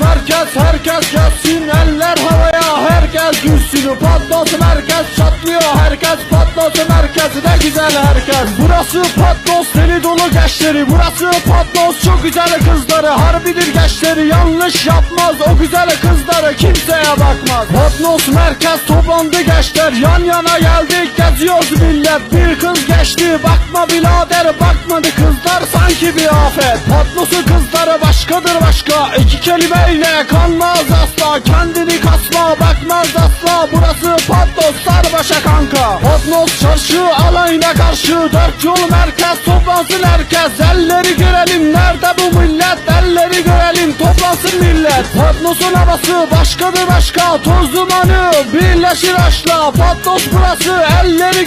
merkez herkes gelsin. Eller havaya herkes gülsün. Patnos merkez çatlıyor herkes Patnos merkez ne güzel herkes. Burası Patnos deli dolu gençleri. Burası Patnos çok güzel kızları. Harbidir gençleri yanlış yapmaz. O güzel kızları kimseye bakmaz. Patnos merkez toplandı gençler. Yan yana geldik geziyoruz millet. Bir kız geçti bakma birader Bakmadı bir afet. Patnos'un kızları başkadır başka. İki kelimeyle kanmaz asla. Kendini kasma bakmaz asla. Burası Patnos sarbaşa kanka. Patnos çarşı alayına karşı. Dört yol merkez toplansın herkes. Elleri görelim. Nerede bu millet? Elleri görelim. Toplansın millet. Patnos'un havası başkadır başka. Toz dumanı birleşir aşla. Patnos burası elleri